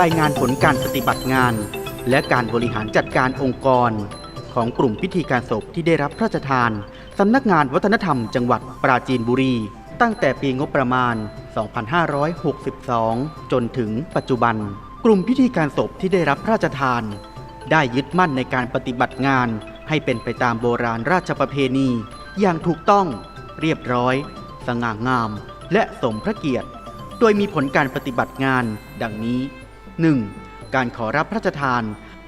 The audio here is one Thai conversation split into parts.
รายงานผลการปฏิบัติงาน และการบริหารจัดการองค์กร ของกลุ่มพิธีการศพที่ได้รับพระราชทานสำนักงานวัฒนธรรมจังหวัดปราจีนบุรี ตั้งแต่ปีงบประมาณ 2562 จนถึงปัจจุบัน กลุ่มพิธีการศพที่ได้รับพระราชทาน ได้ยึดมั่นในการปฏิบัติงาน ให้เป็นไปตามโบราณราชประเพณี อย่างถูกต้อง เรียบร้อย สง่างาม และสมพระเกียรติ โดยมีผลการปฏิบัติงาน ดังนี้ 1. การขอรับพระราชทาน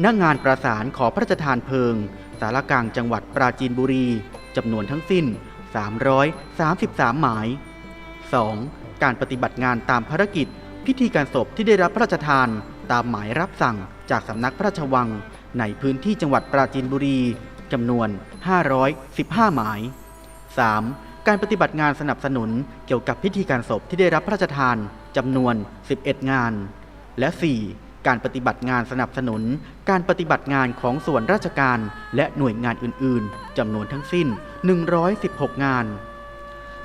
ณงานประสานขอพระราชทานเพลิง สารกลางจังหวัดปราจีนบุรีจำนวนทั้งสิ้น 333 หมาย 2. การปฏิบัติงานตามภารกิจ พิธีการศพที่ได้รับพระราชทานตามหมายรับสั่งจากสำนักพระราชวัง ในพื้นที่จังหวัดปราจีนบุรีจำนวน 515 หมาย 3. การปฏิบัติงานสนับสนุนเกี่ยวกับพิธีการศพที่ได้รับพระราชทานจำนวน 11 งาน และ 4. การปฏิบัติงานสนับสนุน การปฏิบัติงานของส่วนราชการ และหน่วยงานอื่น ๆจำนวนทั้งสิ้น 116 งาน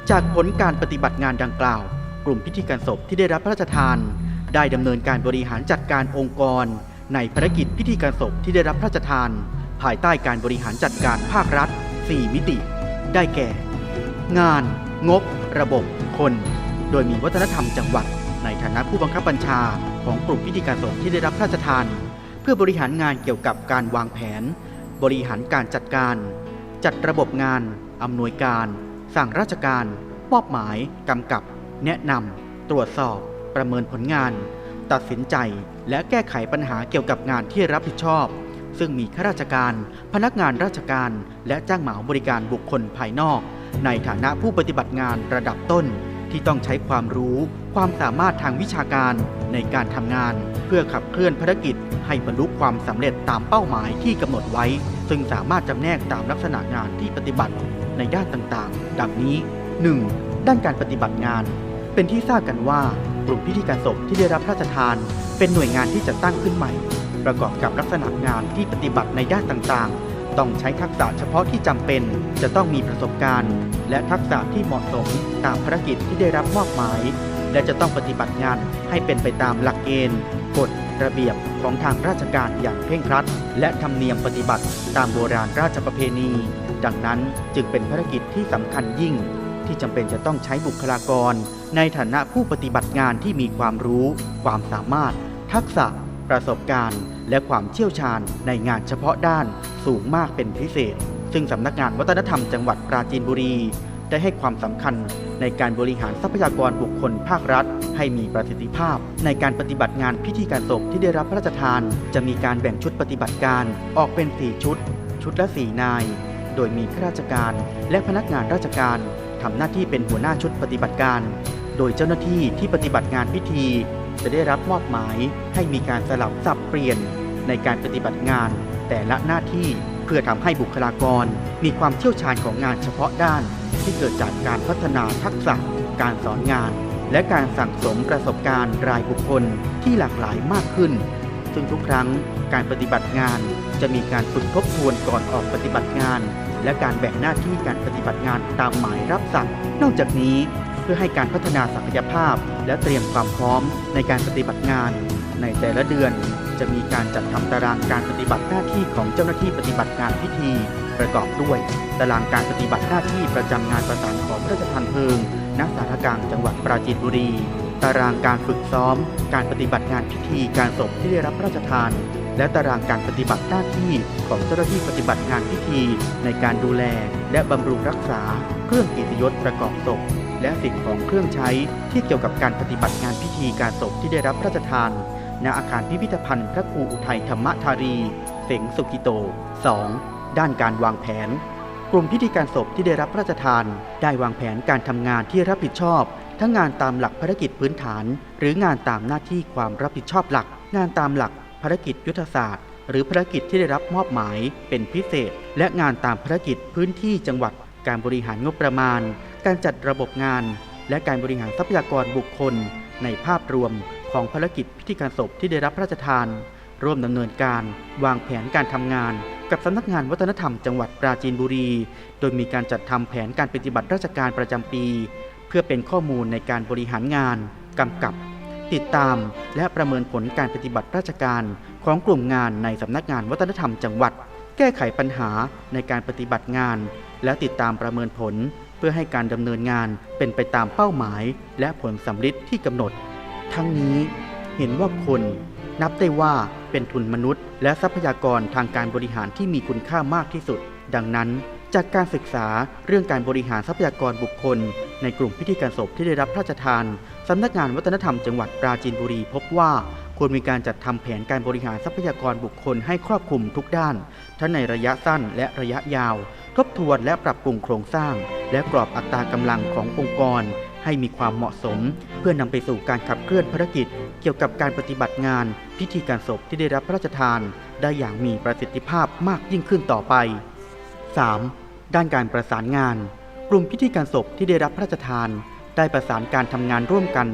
จากผลการปฏิบัติงานดังกล่าว กลุ่มพิธีการศพที่ได้รับพระราชทาน ได้ดำเนินการบริหารจัดการองค์กร ในภารกิจพิธีการศพที่ได้รับพระราชทาน ภายใต้การบริหารจัดการภาครัฐ 4 มิติ ได้แก่ งาน งบ ระบบ คน โดยมีวัฒนธรรมจังหวัด ในฐานะผู้บังคับบัญชา ของกลุ่มพิธีการศพที่ได้รับพระราชทาน เพื่อบริหารงานเกี่ยวกับการวางแผน บริหารการจัดการ จัดระบบงาน อำนวยการ สั่งราชการมอบหมาย กำกับ แนะนำตรวจสอบ ประเมินผลงาน ตัดสินใจ และแก้ไขปัญหาเกี่ยวกับงานที่รับผิดชอบ ซึ่งมีข้าราชการ พนักงานราชการ และจ้างเหมาบริการบุคคลภายนอก ในฐานะผู้ปฏิบัติงานระดับต้น ที่ต้องใช้ความรู้ ความสามารถทางวิชาการในการทำงาน เพื่อขับเคลื่อนภารกิจ ให้บรรลุความสำเร็จตามเป้าหมายที่กำหนดไว้ ซึ่งสามารถจำแนกตามลักษณะงานที่ปฏิบัติในด้านต่างๆ ดังนี้ 1. ด้านการปฏิบัติงาน เป็นที่ทราบกันว่ากลุ่มพิธีการศพที่ได้รับพระราชทาน เป็นหน่วยงานที่จะตั้งขึ้นใหม่ ประกอบกับลักษณะงานที่ปฏิบัติในด้านต่างๆ ต้องใช้ทักษะเฉพาะที่จำเป็น จะต้องมีประสบการณ์ และทักษะที่เหมาะสมตามภารกิจที่ได้รับมอบหมาย และจะต้องปฏิบัติงานให้เป็นไปตามหลักเกณฑ์กฎระเบียบของทางราชการอย่างเคร่งครัด และธรรมเนียมปฏิบัติตามโบราณราชประเพณี ดังนั้นจึงเป็นภารกิจที่สำคัญยิ่ง ที่จำเป็นจะต้องใช้บุคลากร ในฐานะผู้ปฏิบัติงานที่มีความรู้ ความสามารถ ทักษะ ประสบการณ์ และความเชี่ยวชาญในงานเฉพาะด้านสูงมากเป็นพิเศษ ซึ่งสำนักงานวัฒนธรรมจังหวัดปราจีนบุรี ได้ให้ความสำคัญในการบริหารทรัพยากรบุคคลภาครัฐ ให้มีประสิทธิภาพ ในการปฏิบัติงานพิธีการศพที่ได้รับพระราชทาน จะมีการแบ่งชุดปฏิบัติการออกเป็น 4 ชุด ชุดละ 4 นาย โดยมีข้าราชการและพนักงานราชการทำหน้าที่เป็นหัวหน้าชุดปฏิบัติการ โดยเจ้าหน้าที่ที่ปฏิบัติงานพิธี จะได้รับมอบหมายให้มีการสลับสับเปลี่ยนในการปฏิบัติงานแต่ละหน้าที่เพื่อทำให้บุคลากรมีความเชี่ยวชาญของงานเฉพาะด้าน ที่เกิดจากการพัฒนาทักษะ การสอนงาน และการสั่งสมประสบการณ์รายบุคคลที่หลากหลายมากขึ้น ซึ่งทุกครั้งการปฏิบัติงานจะมีการฝึกทบทวนก่อนออกปฏิบัติงาน และการแบ่งหน้าที่การปฏิบัติงานตามหมายรับสั่ง นอกจากนี้เพื่อให้การพัฒนาศักยภาพ และเตรียมความพร้อมในการปฏิบัติงาน ในแต่ละเดือน จะมีการจัดทำตารางการปฏิบัติหน้าที่ของเจ้าหน้าที่ปฏิบัติงานพิธี ประกอบด้วย ตารางการปฏิบัติหน้าที่ประจำงานประสานของพระราชทานเพลิงณสารกลางจังหวัดปราจีนบุรี ตารางการฝึกซ้อม การปฏิบัติงานพิธีการศพที่ได้รับพระราชทาน และตารางการปฏิบัติหน้าที่ของเจ้าหน้าที่ปฏิบัติงานพิธี ในการดูแล และบำรุงรักษา เครื่องกิตยศประกอบศพและสิ่งของเครื่องใช้ที่เกี่ยวกับการปฏิบัติงานพิธีการศพที่ได้รับพระราชทาน ณอาคารพิพิธภัณฑ์พระครูอุทัยธรรมธารีเสงสุกิโต 2. ด้านการวางแผน กลุ่มพิธีการศพที่ได้รับพระราชทาน ได้วางแผนการทำงานที่รับผิดชอบ ทั้งงานตามหลักภารกิจพื้นฐาน หรืองานตามหน้าที่ความรับผิดชอบหลัก งานตามหลักภารกิจยุทธศาสตร์ หรือภารกิจที่ได้รับมอบหมายเป็นพิเศษ และงานตามภารกิจพื้นที่จังหวัด การบริหารงบประมาณ การจัดระบบงาน และการบริหารทรัพยากรบุคคล ในภาพรวม ของภารกิจพิธีการศพที่ได้รับพระราชทาน ร่วมดำเนินการวางแผนการทำงาน กับสำนักงานวัฒนธรรมจังหวัดปราจีนบุรี โดยมีการจัดทำแผนการปฏิบัติราชการประจำปี เพื่อเป็นข้อมูลในการบริหารงานกำกับ ติดตาม และประเมินผลการปฏิบัติราชการของกลุ่มงานในสำนักงานวัฒนธรรมจังหวัด แก้ไขปัญหาในการปฏิบัติงาน และติดตามประเมินผล เพื่อให้การดำเนินงานเป็นไปตามเป้าหมาย และผลสำลิดที่กำหนด ทั้งนี้เห็นว่าคนนับได้ว่าเป็นทุนมนุษย์ และทรัพยากรทางการบริหารที่มีคุณค่ามากที่สุด ดังนั้น จากการศึกษาเรื่องการบริหารทรัพยากรบุคคล ในกลุ่มพิธีการศพที่ได้รับพระราชทานสำนักงานวัฒนธรรมจังหวัดปราจีนบุรีพบว่าควรมีการจัดทำแผนการบริหารทรัพยากรบุคคลให้ครอบคลุมทุกด้าน ทั้งในระยะสั้นและระยะยาว ทบทวนและปรับปรุงโครงสร้าง และกรอบอัตรากำลังขององค์กร ให้มีความเหมาะสม เพื่อนำไปสู่การขับเคลื่อนภารกิจ เกี่ยวกับการปฏิบัติงาน พิธีการศพที่ได้รับพระราชทาน ได้อย่างมีประสิทธิภาพมากยิ่งขึ้นต่อไป 3. ด้านการประสานงาน กลุ่มพิธีการศพที่ได้รับพระราชทาน ได้ประสานการทำงานร่วมกัน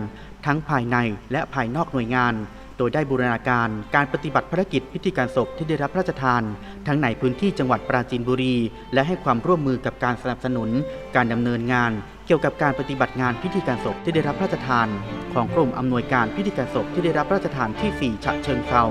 ทั้งภายในและภายนอกหน่วยงานโดยได้บูรณาการการปฏิบัติภารกิจพิธีการศพที่ได้รับพระราชทาน ทั้งในพื้นที่จังหวัดปราจีนบุรี และให้ความร่วมมือกับการสนับสนุน การดำเนินงาน เกี่ยวกับการปฏิบัติงานพิธีการศพที่ได้รับพระราชทาน ของกลุ่มอำนวยการพิธีการศพที่ได้รับพระราชทานที่ 4 ฉะเชิงเทรา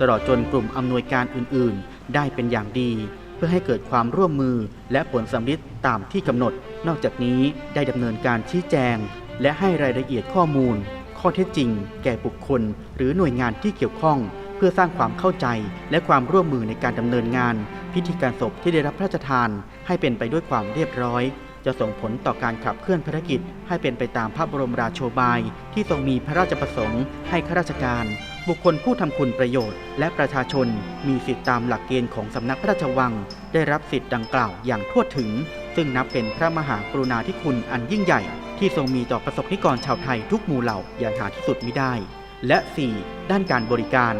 ตลอดจนกลุ่มอำนวยการอื่น ๆ ได้เป็นอย่างดี เพื่อให้เกิดความร่วมมือและผลสำลิดตามที่กำหนด นอกจากนี้ได้ดำเนินการชี้แจง และให้รายละเอียดข้อมูล ข้อเท็จจริง แก่บุคคล หรือหน่วยงานที่เกี่ยวข้อง เพื่อสร้างความเข้าใจและความร่วมมือในการดำเนินงาน พิธีการศพที่ได้รับพระราชทาน ให้เป็นไปด้วยความเรียบร้อย จะส่งผลต่อการขับเคลื่อนภารกิจ ให้เป็นไปตามพระบรมราโชบาย ที่ทรงมีพระราชประสงค์ ให้ข้าราชการ บุคคลผู้ทำคุณประโยชน์ และประชาชน มีสิทธิตามหลักเกณฑ์ของสำนักพระราชวัง ได้รับสิทธิ์ดังกล่าวอย่างทั่วถึง ซึ่งนับเป็นพระมหากรุณาธิคุณอันยิ่งใหญ่ ที่ทรงมีต่อประสบนิกรชาวไทยทุกหมู่เหล่าอย่างหาที่สุดมิได้ และ 4. ด้านการบริการ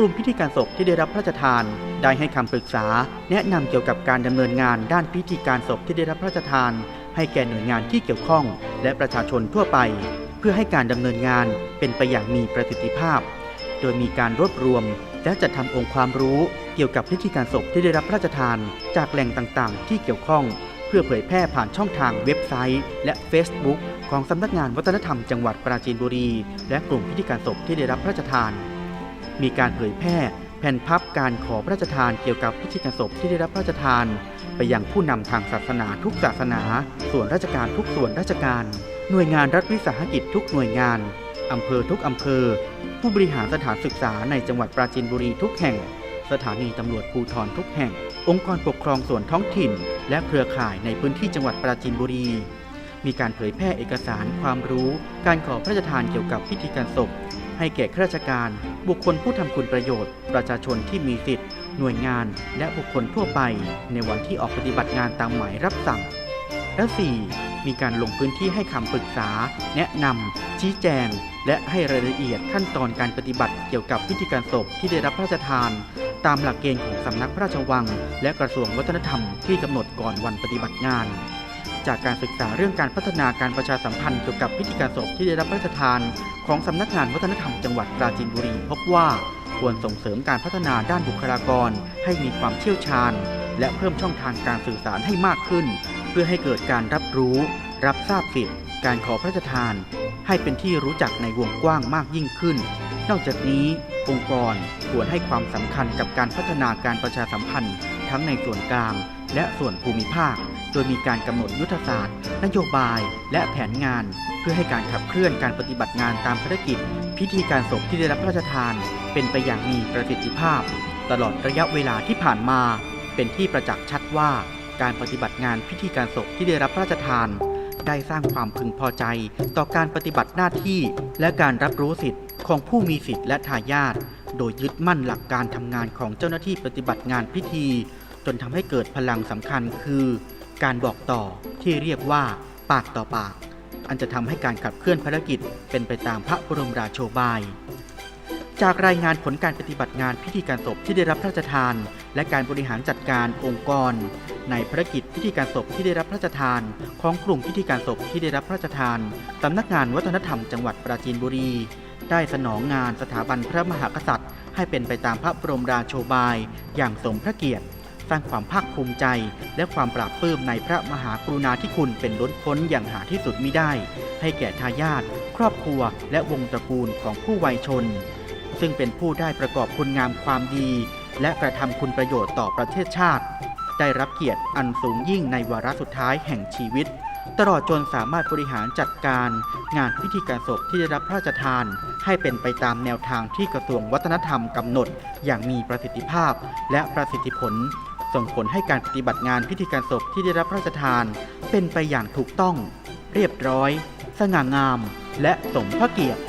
กลุ่มพิธีการศพที่ได้รับพระราชทาน ได้ให้คำปรึกษา แนะนำเกี่ยวกับการดำเนินงานด้านพิธีการศพที่ได้รับพระราชทาน ให้แก่หน่วยงานที่เกี่ยวข้อง และประชาชนทั่วไป เพื่อให้การดำเนินงานเป็นไปอย่างมีประสิทธิภาพ โดยมีการรวบรวม และจัดทำองค์ความรู้เกี่ยวกับพิธีการศพที่ได้รับพระราชทาน จากแหล่งต่างๆ ที่เกี่ยวข้อง เพื่อเผยแพร่ผ่านช่องทางเว็บไซต์ และ Facebook ของสำนักงานวัฒนธรรมจังหวัดปราจีนบุรี และกลุ่มพิธีการศพที่ได้รับพระราชทาน มีการเผยแพร่แผ่นพับการขอพระราชทานเกี่ยวกับพิธีการศพที่ได้รับพระราชทาน ไปยังผู้นำทางศาสนาทุกศาสนา ส่วนราชการทุกส่วนราชการ หน่วยงานรัฐวิสาหกิจทุกหน่วยงานอำเภอทุกอำเภอ ผู้บริหารสถานศึกษาในจังหวัดปราจีนบุรีทุกแห่ง สถานีตำรวจภูธรทุกแห่ง องค์กรปกครองส่วนท้องถิ่น และเครือข่ายในพื้นที่จังหวัดปราจีนบุรี มีการเผยแพร่เอกสารความรู้ การขอพระราชทานเกี่ยวกับพิธีการศพ ให้แก่ข้าราชการ บุคคลผู้ทำคุณประโยชน์ ประชาชนที่มีสิทธิ์ หน่วยงาน และบุคคลทั่วไป ในวันที่ออกปฏิบัติงานตามหมายรับสั่ง และ 4. มีการลงพื้นที่ให้คำปรึกษา แนะนำชี้แจง และให้รายละเอียดขั้นตอนการปฏิบัติเกี่ยวกับพิธีการศพที่ได้รับพระราชทาน ตามหลักเกณฑ์ของสำนักพระราชวัง และกระทรวงวัฒนธรรมที่กำหนดก่อนวันปฏิบัติงาน จากการศึกษาเรื่องการพัฒนาการประชาสัมพันธ์เกี่ยวกับพิธีการศพที่ได้รับพระราชทาน ของสำนักงานวัฒนธรรมจังหวัดปราจีนบุรีพบว่าควรส่งเสริมการพัฒนาด้านบุคลากร ให้มีความเชี่ยวชาญ และเพิ่มช่องทางการสื่อสารให้มากขึ้น เพื่อให้เกิดการรับรู้ รับทราบสิทธิ์การขอพระราชทาน ให้เป็นที่รู้จักในวงกว้างมากยิ่งขึ้น นอกจากนี้ องค์กรควรให้ความสำคัญกับการพัฒนาการประชาสัมพันธ์ ทั้งในส่วนกลาง และส่วนภูมิภาค โดยมีการกำหนดยุทธศาสตร์ นโยบาย และแผนงาน เพื่อให้การขับเคลื่อนการปฏิบัติงานตามภารกิจ พิธีการศพที่ได้รับพระราชทาน เป็นไปอย่างมีประสิทธิภาพ ตลอดระยะเวลาที่ผ่านมา เป็นที่ประจักษ์ชัดว่าการปฏิบัติงานพิธีการศพที่ได้รับพระราชทาน ได้สร้างความพึงพอใจ ต่อการปฏิบัติหน้าที่ และการรับรู้สิทธิ์ของผู้มีสิทธิ์และทายาทโดยยึดมั่นหลักการทำงานของเจ้าหน้าที่ปฏิบัติงานพิธี จนทำให้เกิดพลังสำคัญคือ การบอกต่อที่เรียกว่า ปากต่อปาก อันจะทำให้การขับเคลื่อนภารกิจเป็นไปตามพระบรมราโชบาย จากรายงานผลการปฏิบัติงานพิธีการศพที่ได้รับพระราชทาน และการบริหารจัดการองค์กร ในภารกิจพิธีการศพที่ได้รับพระราชทาน ของกลุ่มพิธีการศพที่ได้รับพระราชทานสำนักงานวัฒนธรรมจังหวัดปราจีนบุรี ได้สนองงานสถาบันพระมหากษัตริย์ ให้เป็นไปตามพระบรมราโชบาย อย่างสมพระเกียรติ สร้างความภาคภูมิใจ และความปราบปลื้มในพระมหากรุณาธิคุณเป็นล้นพ้นอย่างหาที่สุดมิได้ ให้แก่ทายาทครอบครัว และวงตระกูลของผู้วัยชน ซึ่งเป็นผู้ได้ประกอบคุณงามความดี และกระทำคุณประโยชน์ต่อประเทศชาติ ได้รับเกียรติอันสูงยิ่งในวาระสุดท้ายแห่งชีวิต ตลอดจนสามารถบริหารจัดการ งานพิธีการศพที่ได้รับพระราชทาน ให้เป็นไปตามแนวทางที่กระทรวงวัฒนธรรมกำหนด อย่างมีประสิทธิภาพและประสิทธิผล ส่งผลให้การปฏิบัติงานพิธีการศพที่ได้รับพระราชทาน เป็นไปอย่างถูกต้อง เรียบร้อย สง่างาม และสมพระเกียรติ